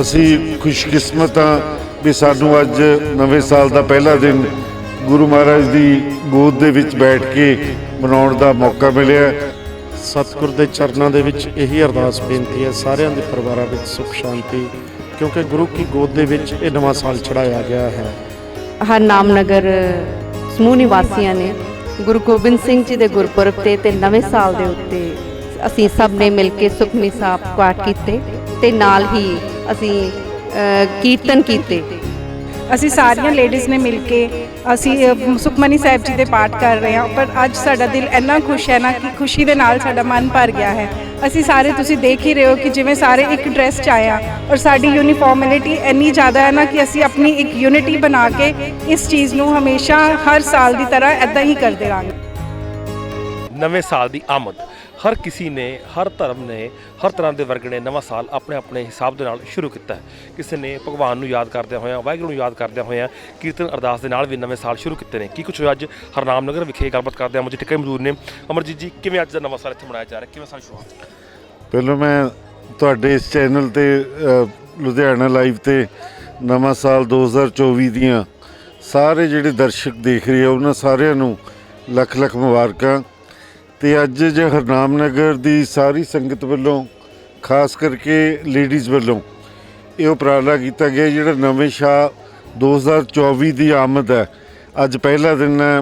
ਅਸੀਂ ਖੁਸ਼ਕਿਸਮਤ ਹਾਂ ਵੀ ਸਾਨੂੰ ਅੱਜ ਨਵੇਂ ਸਾਲ ਦਾ ਪਹਿਲਾ ਦਿਨ ਗੁਰੂ ਮਹਾਰਾਜ ਦੀ ਗੋਦ ਦੇ ਵਿੱਚ ਬੈਠ ਕੇ ਮਨਾਉਣ ਦਾ ਮੌਕਾ ਮਿਲਿਆ। ਸਤਿਗੁਰ ਦੇ ਚਰਨਾਂ ਦੇ ਵਿੱਚ ਇਹੀ ਅਰਦਾਸ ਬੇਨਤੀ ਹੈ ਸਾਰਿਆਂ ਦੇ ਪਰਿਵਾਰਾਂ ਵਿੱਚ ਸੁਖ ਸ਼ਾਂਤੀ ਕਿਉਂਕਿ ਗੁਰੂ ਕੀ ਗੋਦ ਦੇ ਵਿੱਚ ਇਹ ਨਵਾਂ ਸਾਲ ਚੜਾਇਆ ਗਿਆ ਹੈ। ਹਰਨਾਮ ਨਗਰ ਸਮੂਹ ਨਿਵਾਸੀਆਂ ਨੇ ਗੁਰੂ ਗੋਬਿੰਦ ਸਿੰਘ ਜੀ ਦੇ ਗੁਰਪੁਰਬ ਤੇ ਤੇ ਨਵੇਂ ਸਾਲ ਦੇ ਉੱਤੇ ਅਸੀਂ ਸਭ ਨੇ ਮਿਲ ਕੇ ਸੁਖਮਨੀ ਸਾਹਿਬ ਪਾਠ ਕੀਤੇ। ਤੇ ਨਾਲ ਹੀ ਅਸੀਂ ਕੀਰਤਨ ਕੀਤੇ। ਅਸੀਂ ਸਾਰੀਆਂ ਲੇਡੀਜ਼ ਨੇ ਮਿਲ ਕੇ ਅਸੀਂ ਸੁਖਮਨੀ ਸਾਹਿਬ ਜੀ ਦੇ ਪਾਠ ਕਰ ਰਹੇ ਹਾਂ ਪਰ ਅੱਜ ਸਾਡਾ ਦਿਲ ਇੰਨਾ ਖੁਸ਼ ਹੈ ਨਾ ਕਿ ਖੁਸ਼ੀ ਦੇ ਨਾਲ ਸਾਡਾ ਮਨ ਭਰ ਗਿਆ ਹੈ। ਅਸੀਂ ਸਾਰੇ ਤੁਸੀਂ ਦੇਖ ਹੀ ਰਹੇ ਹੋ ਕਿ ਜਿਵੇਂ ਸਾਰੇ ਇੱਕ ਡਰੈਸ 'ਚ ਆਏ ਆ ਔਰ ਸਾਡੀ ਯੂਨੀਫਾਰਮੈਲਿਟੀ ਇੰਨੀ ਜ਼ਿਆਦਾ ਹੈ ਨਾ ਕਿ ਅਸੀਂ ਆਪਣੀ ਇੱਕ ਯੂਨਿਟੀ ਬਣਾ ਕੇ ਇਸ ਚੀਜ਼ ਨੂੰ ਹਮੇਸ਼ਾ ਹਰ ਸਾਲ ਦੀ ਤਰ੍ਹਾਂ ਐਦਾਂ ਹੀ ਕਰਦੇ ਰਹਾਂਗੇ। ਨਵੇਂ ਸਾਲ ਦੀ ਆਮਦ। ਹਰ ਕਿਸੇ ਨੇ, ਹਰ ਧਰਮ ਨੇ, ਹਰ ਤਰ੍ਹਾਂ ਦੇ ਵਰਗ ਨੇ ਨਵਾਂ ਸਾਲ ਆਪਣੇ ਆਪਣੇ ਹਿਸਾਬ ਦੇ ਨਾਲ ਸ਼ੁਰੂ ਕੀਤਾ ਹੈ। ਕਿਸੇ ਨੇ ਭਗਵਾਨ ਨੂੰ ਯਾਦ ਕਰਦਿਆਂ ਹੋਇਆਂ, ਵਾਹਿਗੁਰੂ ਨੂੰ ਯਾਦ ਕਰਦਿਆਂ ਹੋਇਆਂ ਕੀਰਤਨ ਅਰਦਾਸ ਦੇ ਨਾਲ ਵੀ ਨਵੇਂ ਸਾਲ ਸ਼ੁਰੂ ਕੀਤੇ ਨੇ। ਕੀ ਕੁਝ ਹੋਇਆ ਅੱਜ ਹਰਨਾਮ ਨਗਰ ਵਿਖੇ ਗੱਲਬਾਤ ਕਰਦੇ ਹਾਂ ਮੁਝੇ ਟਿੱਕੇ ਮਜ਼ਦੂਰ ਨੇ। ਅਮਰਜੀਤ ਜੀ, ਕਿਵੇਂ ਅੱਜ ਦਾ ਨਵਾਂ ਸਾਲ ਇੱਥੇ ਮਨਾਇਆ ਜਾ ਰਿਹਾ? ਕਿਵੇਂ ਸਾਲ ਸ਼ੁਰੂ ਪਹਿਲਾਂ ਮੈਂ ਤੁਹਾਡੇ ਇਸ ਚੈਨਲ ਤੇ ਲੁਧਿਆਣਾ ਲਾਈਵ ਤੇ ਨਵਾਂ ਸਾਲ 2024 ਦੀਆਂ ਸਾਰੇ ਜਿਹੜੇ ਦਰਸ਼ਕ ਦੇਖ ਰਹੇ ਆ, ਉਹਨਾਂ ਸਾਰਿਆਂ ਨੂੰ ਲੱਖ ਲੱਖ ਮੁਬਾਰਕਾਂ। ਤੇ ਅੱਜ ਜੇ ਹਰਨਾਮ ਨਗਰ ਦੀ ਸਾਰੀ ਸੰਗਤ ਵੱਲੋਂ, ਖਾਸ ਕਰਕੇ ਲੇਡੀਜ਼ ਵੱਲੋਂ, ਇਹ ਉਪਰਾਲਾ ਕੀਤਾ ਗਿਆ ਜਿਹੜਾ ਨਵੇਂ ਸ਼ਾ 2024 ਦੀ ਆਮਦ ਹੈ। ਅੱਜ ਪਹਿਲਾ ਦਿਨ ਹੈ,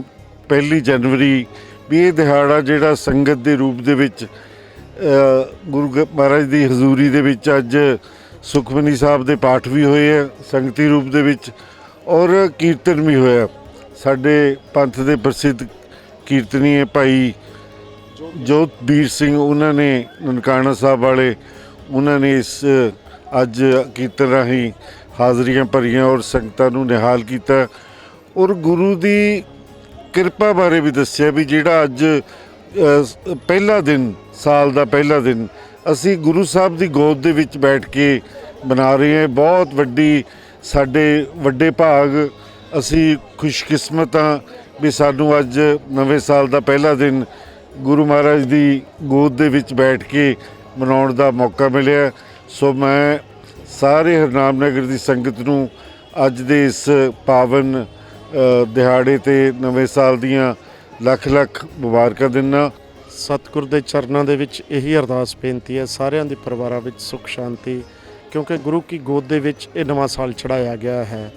ਪਹਿਲੀ ਜਨਵਰੀ, ਵੀ ਇਹ ਦਿਹਾੜਾ ਜਿਹੜਾ ਸੰਗਤ ਦੇ ਰੂਪ ਦੇ ਵਿੱਚ ਗੁਰੂ ਗ- ਮਹਾਰਾਜ ਦੀ ਹਜ਼ੂਰੀ ਦੇ ਵਿੱਚ ਅੱਜ ਸੁਖਮਨੀ ਸਾਹਿਬ ਦੇ ਪਾਠ ਵੀ ਹੋਏ ਆ ਸੰਗਤੀ ਰੂਪ ਦੇ ਵਿੱਚ, ਔਰ ਕੀਰਤਨ ਵੀ ਹੋਇਆ। ਸਾਡੇ ਪੰਥ ਦੇ ਪ੍ਰਸਿੱਧ ਕੀਰਤਨੀ ਹੈ ਭਾਈ ਜੋਤਬੀਰ ਸਿੰਘ, ਉਹਨਾਂ ਨੇ ਨਨਕਾਣਾ ਸਾਹਿਬ ਵਾਲੇ, ਉਹਨਾਂ ਨੇ ਇਸ, ਅੱਜ ਕੀਰਤਨ ਰਾਹੀਂ ਹਾਜ਼ਰੀਆਂ ਭਰੀਆਂ ਔਰ ਸੰਗਤਾਂ ਨੂੰ ਨਿਹਾਲ ਕੀਤਾ। ਔਰ ਗੁਰੂ ਦੀ ਕਿਰਪਾ ਬਾਰੇ ਵੀ ਦੱਸਿਆ ਵੀ ਜਿਹੜਾ ਅੱਜ ਪਹਿਲਾ ਦਿਨ, ਸਾਲ ਦਾ ਪਹਿਲਾ ਦਿਨ, ਅਸੀਂ ਗੁਰੂ ਸਾਹਿਬ ਦੀ ਗੋਦ ਦੇ ਵਿੱਚ ਬੈਠ ਕੇ ਮਨਾ ਰਹੇ ਹਾਂ। ਬਹੁਤ ਵੱਡੀ ਸਾਡੇ ਵੱਡੇ ਭਾਗ, ਅਸੀਂ ਖੁਸ਼ਕਿਸਮਤ ਹਾਂ ਵੀ ਸਾਨੂੰ ਅੱਜ ਨਵੇਂ ਸਾਲ ਦਾ ਪਹਿਲਾ ਦਿਨ ਗੁਰੂ ਮਹਾਰਾਜ ਦੀ ਗੋਦ ਦੇ ਵਿੱਚ ਬੈਠ ਕੇ ਮਨਾਉਣ ਦਾ ਮੌਕਾ ਮਿਲਿਆ। ਸੋ ਮੈਂ ਸਾਰੇ ਹਰਨਾਮ ਨਗਰ ਦੀ ਸੰਗਤ ਨੂੰ ਅੱਜ ਦੇ ਇਸ ਪਾਵਨ ਦਿਹਾੜੇ ਤੇ ਨਵੇਂ ਸਾਲ ਦੀਆਂ ਲੱਖ ਲੱਖ ਮੁਬਾਰਕਾਂ ਦਿੰਦਾ ਸਤਿਗੁਰ ਦੇ ਚਰਨਾਂ ਦੇ ਵਿੱਚ ਇਹੀ ਅਰਦਾਸ ਬੇਨਤੀ ਹੈ ਸਾਰਿਆਂ ਦੇ ਪਰਿਵਾਰਾਂ ਵਿੱਚ ਸੁਖ ਸ਼ਾਂਤੀ ਕਿਉਂਕਿ ਗੁਰੂ ਕੀ ਗੋਦ ਦੇ ਵਿੱਚ ਇਹ ਨਵਾਂ ਸਾਲ ਚੜਾਇਆ ਗਿਆ ਹੈ।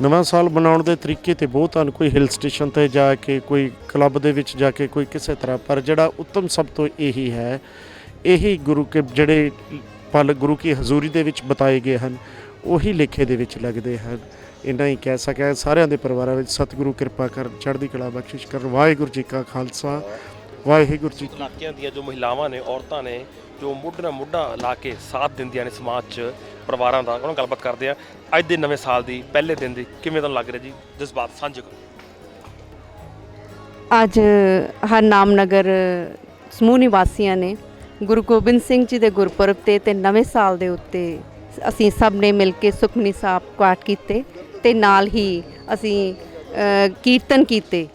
ਨਵਾਂ ਸਾਲ ਮਨਾਉਣ ਦੇ ਤਰੀਕੇ ਤੇ ਬਹੁਤ ਹਨ। ਕੋਈ ਹਿਲ ਸਟੇਸ਼ਨ ਤੇ ਜਾ ਕੇ, ਕੋਈ ਕਲੱਬ ਦੇ ਵਿੱਚ ਜਾ ਕੇ, ਕੋਈ ਕਿਸੇ ਤਰ੍ਹਾਂ। ਪਰ ਜਿਹੜਾ ਉੱਤਮ ਸਭ ਤੋਂ ਇਹੀ ਹੈ, ਇਹੀ ਗੁਰੂ ਕੇ, ਜਿਹੜੇ ਪਲ ਗੁਰੂ ਕੀ ਹਜ਼ੂਰੀ ਦੇ ਵਿੱਚ ਬਤਾਏ ਗਏ ਹਨ, ਉਹੀ ਲੇਖੇ ਦੇ ਵਿੱਚ ਲੱਗਦੇ ਹਨ। ਇੰਨਾ ਹੀ ਕਹਿ ਸਕਿਆ। ਸਾਰਿਆਂ ਦੇ ਪਰਿਵਾਰਾਂ ਵਿੱਚ ਸਤਿਗੁਰੂ ਕਿਰਪਾ ਕਰ ਚੜ੍ਹਦੀ ਕਲਾ ਬਖਸ਼ਿਸ਼ ਕਰਨ। ਵਾਹਿਗੁਰੂ ਜੀ ਕਾ ਖਾਲਸਾ। ਵਾਹਿਗੁਰੂ ਜੀ ਇਲਾਕਿਆਂ ਦੀਆਂ ਜੋ ਮਹਿਲਾਵਾਂ ਨੇ ਔਰਤਾਂ ਨੇ ਜੋ ਮੁੱਢ ਨਾਲ ਮੁੱਢਾ ਲਾ ਕੇ ਸਾਥ ਦਿੰਦੀਆਂ ਨੇ ਸਮਾਜ 'ਚ ਪਰਿਵਾਰਾਂ ਦਾ। ਉਹਨਾਂ ਨਾਲ ਗੱਲਬਾਤ ਕਰਦੇ ਆ ਅੱਜ ਦੇ ਨਵੇਂ ਸਾਲ ਦੀ ਪਹਿਲੇ ਦਿਨ ਦੀ ਕਿਵੇਂ ਤੁਹਾਨੂੰ ਲੱਗ ਰਿਹਾ ਜੀ? ਜਜ਼ਬਾਤ ਸਾਂਝੇ ਕਰੋ। ਅੱਜ ਹਰਨਾਮ ਨਗਰ ਸਮੂਹ ਨਿਵਾਸੀਆਂ ਨੇ ਗੁਰੂ ਗੋਬਿੰਦ ਸਿੰਘ ਜੀ ਦੇ ਗੁਰਪੁਰਬ ਤੇ ਤੇ ਨਵੇਂ ਸਾਲ ਦੇ ਉੱਤੇ ਅਸੀਂ ਸਭ ਨੇ ਮਿਲ ਕੇ ਸੁਖਮਨੀ ਸਾਹਿਬ ਪਾਠ ਕੀਤੇ ਤੇ ਨਾਲ ਹੀ ਅਸੀਂ ਅ, ਕੀਰਤਨ ਕੀਤੇ।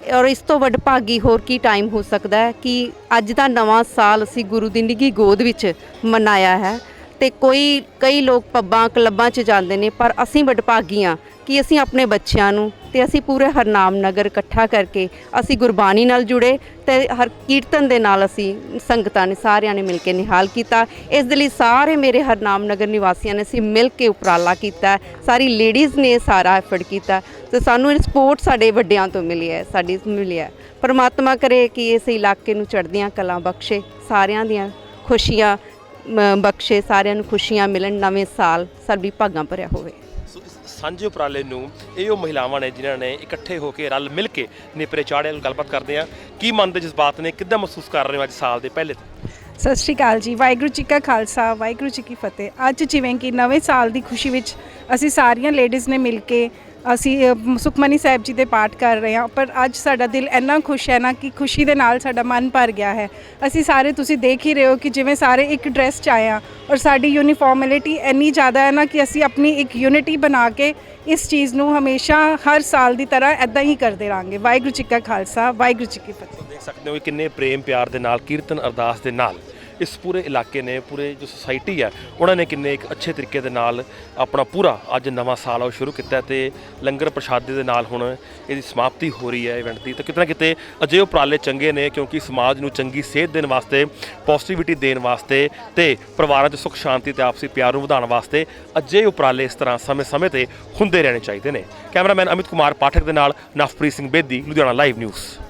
ਔਰ ਇਸ ਤੋਂ ਵੱਡ ਭਾਗੀ ਹੋਰ ਕੀ ਟਾਈਮ ਹੋ ਸਕਦਾ ਹੈ ਕਿ ਅੱਜ ਦਾ ਨਵਾਂ ਸਾਲ ਅਸੀਂ ਗੁਰੂ ਦੀ ਨਿੱਘੀ ਗੋਦ ਵਿੱਚ ਮਨਾਇਆ ਹੈ। ਤੇ ਕੋਈ, ਕਈ ਲੋਕ ਪੱਬਾਂ, ਕਲੱਬਾਂ 'ਚ ਜਾਂਦੇ ਨੇ, ਪਰ ਅਸੀਂ ਵਡਭਾਗੀ ਹਾਂ ਕਿ ਅਸੀਂ ਆਪਣੇ ਬੱਚਿਆਂ ਨੂੰ ਤੇ ਅਸੀਂ ਪੂਰੇ ਹਰਨਾਮ ਨਗਰ ਇਕੱਠਾ ਕਰਕੇ ਅਸੀਂ ਗੁਰਬਾਣੀ ਨਾਲ ਜੁੜੇ ਤੇ ਹਰ ਕੀਰਤਨ ਦੇ ਨਾਲ ਅਸੀਂ ਸੰਗਤਾਂ ਨੇ ਸਾਰਿਆਂ ਨੇ ਮਿਲ ਕੇ ਨਿਹਾਲ ਕੀਤਾ। ਇਸ ਦੇ ਲਈ ਸਾਰੇ ਮੇਰੇ ਹਰਨਾਮ ਨਗਰ ਨਿਵਾਸੀਆਂ ਨੇ ਅਸੀਂ ਮਿਲ ਕੇ ਉਪਰਾਲਾ ਕੀਤਾ। ਸਾਰੀ ਲੇਡੀਜ਼ ਨੇ ਸਾਰਾ ਐਫਰਟ ਕੀਤਾ ਤੇ ਸਾਨੂੰ ਇਹ ਸਪੋਰਟ ਸਾਡੇ ਵੱਡਿਆਂ ਤੋਂ ਮਿਲੀ ਹੈ, ਸਾਡੀ ਮਿਲੀ ਹੈ। ਪਰਮਾਤਮਾ ਕਰੇ ਕਿ ਇਸ ਇਲਾਕੇ ਨੂੰ ਚੜ੍ਹਦੀਆਂ ਕਲਾਂ ਬਖਸ਼ੇ, ਸਾਰਿਆਂ ਦੀਆਂ ਖੁਸ਼ੀਆਂ ਬਖਸ਼ੇ ਸਾਰਿਆਂ ਨੂੰ ਖੁਸ਼ੀਆਂ ਮਿਲਣ ਨਵੇਂ ਸਾਲ ਸਾਡੀ ਭਾਗਾਂ ਭਰਿਆ ਹੋਵੇ। ਸਾਂਝੇ ਉਪਰਾਲੇ ਨੂੰ ਇਹ ਉਹ ਮਹਿਲਾਵਾਂ ਨੇ ਜਿਨ੍ਹਾਂ ਨੇ ਇਕੱਠੇ ਹੋ ਕੇ ਰਲ ਮਿਲ ਕੇ ਨੇਪਰੇ ਚਾੜਿਆਂ ਨਾਲ ਗੱਲਬਾਤ ਕਰਦੇ ਆ ਕੀ ਮਨ ਦੇ ਜਜ਼ਬਾਤ ਨੇ ਕਿੱਦਾਂ ਮਹਿਸੂਸ ਕਰ ਰਹੇ ਹੋ ਅੱਜ ਸਾਲ ਦੇ ਪਹਿਲੇ ਦਿਨ? ਸਤਿ ਸ਼੍ਰੀ ਅਕਾਲ ਜੀ ਵਾਹਿਗੁਰੂ ਜੀ ਕਾ ਖਾਲਸਾ ਵਾਹਿਗੁਰੂ ਜੀ ਕੀ ਫਤਿਹ। ਅੱਜ ਜਿਵੇਂ ਕਿ ਨਵੇਂ ਸਾਲ ਦੀ ਖੁਸ਼ੀ ਵਿੱਚ ਅਸੀਂ ਸਾਰੀਆਂ ਲੇਡੀਜ਼ ਨੇ ਮਿਲ ਕੇ ਅਸੀਂ ਅ, ਸੁਖਮਨੀ ਸਾਹਿਬ ਜੀ ਦੇ ਪਾਠ ਕਰ ਰਹੇ ਹਾਂ ਪਰ ਅੱਜ ਸਾਡਾ ਦਿਲ ਇੰਨਾ ਖੁਸ਼ ਹੈ ਨਾ ਕਿ ਖੁਸ਼ੀ ਦੇ ਨਾਲ ਸਾਡਾ ਮਨ ਭਰ ਗਿਆ ਹੈ। ਅਸੀਂ ਸਾਰੇ ਤੁਸੀਂ ਦੇਖ ਹੀ ਰਹੇ ਹੋ ਕਿ ਜਿਵੇਂ ਸਾਰੇ ਇੱਕ ਡਰੈਸ 'ਚ ਆਏ ਹਾਂ ਔਰ ਸਾਡੀ ਯੂਨੀਫਾਰਮੈਲਿਟੀ ਇੰਨੀ ਜ਼ਿਆਦਾ ਹੈ ਨਾ ਕਿ ਅਸੀਂ ਆਪਣੀ ਇੱਕ ਯੂਨਿਟੀ ਬਣਾ ਕੇ ਇਸ ਚੀਜ਼ ਨੂੰ ਹਮੇਸ਼ਾ ਹਰ ਸਾਲ ਦੀ ਤਰ੍ਹਾਂ ਐਦਾਂ ਹੀ ਕਰਦੇ ਰਹਾਂਗੇ। ਵਾਹਿਗੁਰੂ ਜੀ ਕਾ ਖਾਲਸਾ ਵਾਹਿਗੁਰੂ ਜੀ ਕੀ ਫਤਿਹ। ਦੇਖ ਸਕਦੇ ਹੋ ਕਿ ਕਿੰਨੇ ਪ੍ਰੇਮ ਪਿਆਰ ਦੇ ਨਾਲ ਕੀਰਤਨ ਅਰਦਾਸ ਦੇ ਨਾਲ। ਇਸ ਪੂਰੇ ਇਲਾਕੇ ਨੇ, ਪੂਰੇ ਜੋ ਸੁਸਾਇਟੀ ਹੈ, ਉਹਨਾਂ ਨੇ ਕਿੰਨੇ ਇੱਕ ਅੱਛੇ ਤਰੀਕੇ ਦੇ ਨਾਲ ਆਪਣਾ ਪੂਰਾ ਅੱਜ ਨਵਾਂ ਸਾਲ ਆ, ਉਹ ਸ਼ੁਰੂ ਕੀਤਾ ਹੈ ਤੇ ਲੰਗਰ ਪ੍ਰਸ਼ਾਦੇ ਦੇ ਨਾਲ ਹੁਣ ਇਹਦੀ ਸਮਾਪਤੀ ਹੋ ਰਹੀ ਹੈ ਇਵੈਂਟ ਦੀ। ਤਾਂ ਕਿਤੇ ਨਾ ਕਿਤੇ ਅਜੇ ਉਪਰਾਲੇ ਚੰਗੇ ਨੇ ਕਿਉਂਕਿ ਸਮਾਜ ਨੂੰ ਚੰਗੀ ਸੇਧ ਦੇਣ ਵਾਸਤੇ ਪੋਜ਼ਿਟਿਵਿਟੀ ਦੇਣ ਵਾਸਤੇ ਤੇ ਪਰਿਵਾਰਾਂ 'ਚ ਸੁੱਖ, ਸ਼ਾਂਤੀ ਤੇ ਆਪਸੀ ਪਿਆਰ ਨੂੰ ਵਧਾਉਣ ਵਾਸਤੇ ਅਜੇ ਉਪਰਾਲੇ ਇਸ ਤਰ੍ਹਾਂ ਸਮੇਂ-ਸਮੇਂ ਤੇ ਹੁੰਦੇ ਰਹਿਣੇ ਚਾਹੀਦੇ ਨੇ। ਕੈਮਰਾਮੈਨ ਅਮਿਤ ਕੁਮਾਰ ਪਾਠਕ ਦੇ ਨਾਲ ਨਵਪ੍ਰੀਤ ਸਿੰਘ ਬੇਦੀ, ਲੁਧਿਆਣਾ ਲਾਈਵ ਨਿਊਜ਼